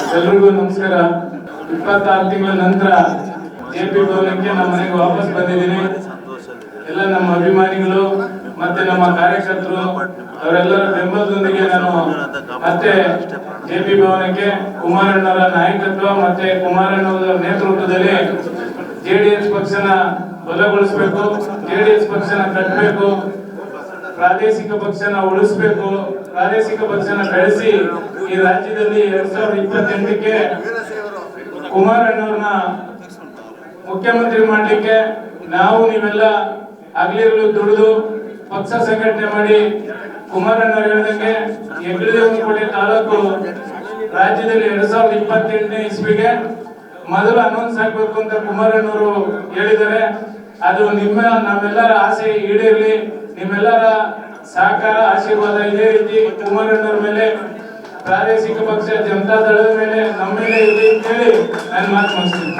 ಎಲ್ರಿಗೂ ನಮಸ್ಕಾರ. ಇಪ್ಪತ್ತಾರು ತಿಂಗಳ ನಂತರ ಜೆ ಪಿ ಭವನಕ್ಕೆ ನಮ್ಮ ಮನೆಗೆ ವಾಪಸ್ ಬಂದಿದ್ದೀನಿ. ಎಲ್ಲ ನಮ್ಮ ಅಭಿಮಾನಿಗಳು ಮತ್ತೆ ನಮ್ಮ ಕಾರ್ಯಕರ್ತರು, ಅವರೆಲ್ಲರ ಬೆಂಬಲದೊಂದಿಗೆ ನಾನು ಮತ್ತೆ ಜೆ ಪಿ ಭವನಕ್ಕೆ ಕುಮಾರಣ್ಣವರ ನಾಯಕತ್ವ ಮತ್ತೆ ಕುಮಾರಣ್ಣವರ ನೇತೃತ್ವದಲ್ಲಿ ಜೆಡಿಎಸ್ ಪಕ್ಷನ ಬಲಗೊಳಿಸಬೇಕು ಎಸ್ ಪಕ್ಷನ ಕಟ್ಟಬೇಕು, ಪ್ರಾದೇಶಿಕ ಪಕ್ಷನ ಉಳಿಸ್ಬೇಕು. ಪ್ರಾದೇಶಿಕ ಪಕ್ಷನ ಬೆಳೆಸಿ ಈ ರಾಜ್ಯದಲ್ಲಿ ಎರಡ್ ಸಾವಿರದ ಇಪ್ಪತ್ತೆಂಟಕ್ಕೆ ಕುಮಾರಣ್ಣವ್ರನ್ನ ಮುಖ್ಯಮಂತ್ರಿ ಮಾಡ್ಲಿಕ್ಕೆ ನಾವು ನೀವೆಲ್ಲ ಹಗಲಿರುಳು ದುಡಿದು ಪಕ್ಷ ಸಂಘಟನೆ ಮಾಡಿ ಕುಮಾರಣ್ಣವ್ರು ಹೇಳಿದಂಗೆ ಹೆಗ್ಗಡದೇವನಕೋಟೆ ತಾಲೂಕು ರಾಜ್ಯದಲ್ಲಿ ಎರಡ್ ಸಾವಿರದ ಇಪ್ಪತ್ತೆಂಟನೇ ಇಸ್ವಿಗೆ ಮೊದಲು ಅನೌನ್ಸ್ ಆಗ್ಬೇಕು ಅಂತ ಕುಮಾರಣ್ಣವರು ಹೇಳಿದ್ದಾರೆ. ಅದು ನಿಮ್ಮ, ನಮ್ಮೆಲ್ಲರ ಆಸೆ ಈಡೇರಲಿ, ನಿಮ್ಮೆಲ್ಲರ ಸಹಕಾರ ಆಶೀರ್ವಾದ ಇದೇ ರೀತಿ ಕುಮಾರಣ್ಣವ್ರ ಮೇಲೆ, ಪ್ರಾದೇಶಿಕ ಪಕ್ಷ ಜನತಾ ದಳದ ಮೇಲೆ, ನಮ್ಮ ಮೇಲೆ ಇದೆ ಅಂತೇಳಿ ನಾನು ಮಾತು ಮುಗಿಸ್ತೀನಿ.